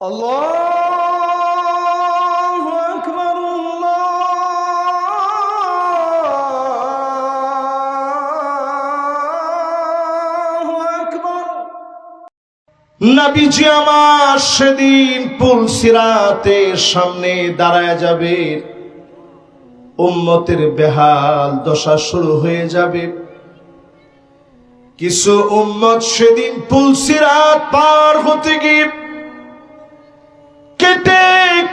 الله أكبر الله أكبر নাবিজি আমার সেদিন পুল সিরাতের সামনে দাঁড়ায় যাবে উম্মতের বেহাল দশা শুরু হয়ে যাবে কিছু উম্মত সেদিন পুল সিরাত পার হতে গিয়ে কেটে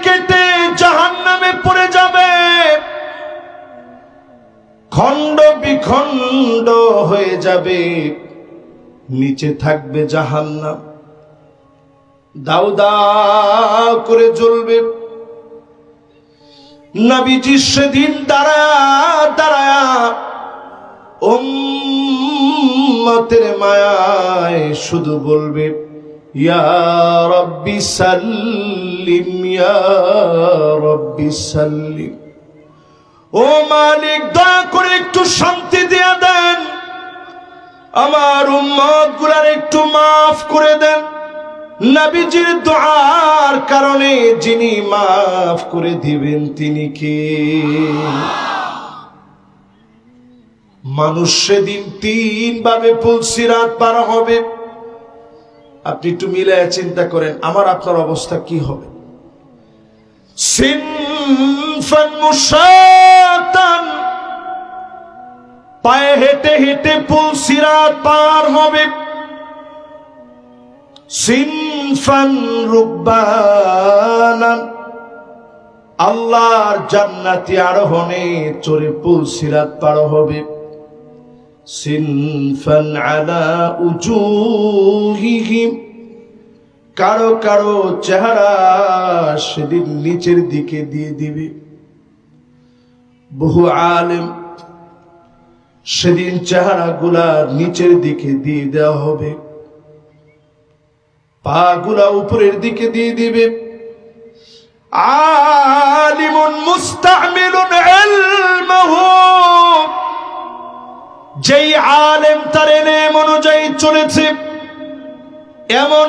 কেটে জাহান্নামে পড়ে যাবে। খণ্ড বিখণ্ড হয়ে যাবে। নিচে থাকবে জাহান্নাম। দাউ দাউ করে জ্বলবে। নাবিজি সেদিন দাঁড়া দাঁড়ায়া উম্মতের মায়ায় শুধু বলবে ইয়া রব্বি সাল্লিম ইয়া রব্বি সাল্লিম ও মালিক, দয়া করে একটু শান্তি দিয়া দেন। আমার উম্মতগুলার একটু মাফ করে দেন। নবীজির দোয়ার কারণে যিনি মাফ করে দিবেন, তিনি কে? মানুষ সেদিন তিন ভাবে পুলসিরাত পার হবে। আপনি একটু মিলায় চিন্তা করেন, আমার আপনার অবস্থা কি হবে? পায়ে হেঁটে হেঁটে পুলসিরাত পার হবে। রুব্বানান, আল্লাহর জান্নাতি আরোহণে চড়ে পুল সিরাত পার হবে। সিনফান আলা উজুহিহিম। কারও কারও চেহারা সেদিন নিচের দিকে দিয়ে দিবে। বহু আলেম সেদিন চেহারা গুলা নিচের দিকে দিয়ে দেওয়া হবে। পা গুলা উপরের দিকে দিয়ে দিবে। আলিমুন মুস্তামিলুন ইলমাহু। যেই আলেম তার এলেম অনুযায়ী চলেছে, এমন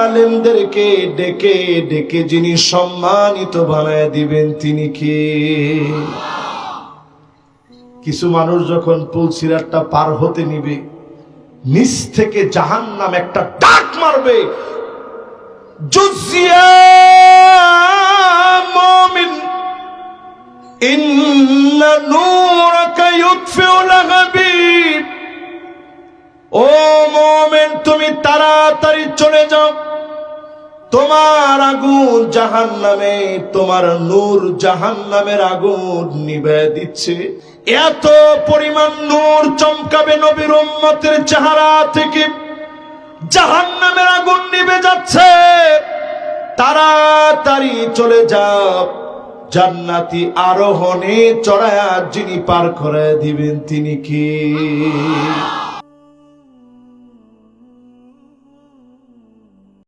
আলেমদেরকে ডেকে ডেকে যিনি সম্মানিত বানায় দিবেন, তিনি কে? কিছু মানুষ যখন পুল সিরাতটা পার হতে নিবে, নিচ থেকে জাহান নাম একটা ডাক মারবে ইন্না লাহাবিব ও মোমেন, তুমি তাড়াতাড়ি চলে যাও। তোমার আগুন জাহান নামে তোমার নূর জাহান নামের আগুন নিভে দিচ্ছে। এত পরিমাণ নূর চমকাবে নবীর উম্মতের চেহারা থেকে। জাহান নামের আগুন নিভে যাচ্ছে। তাড়াতাড়ি চলে যাও। জান্নাতি আরোহণে চড়ায়া যিনি পার করে দিবেন তিনি কি?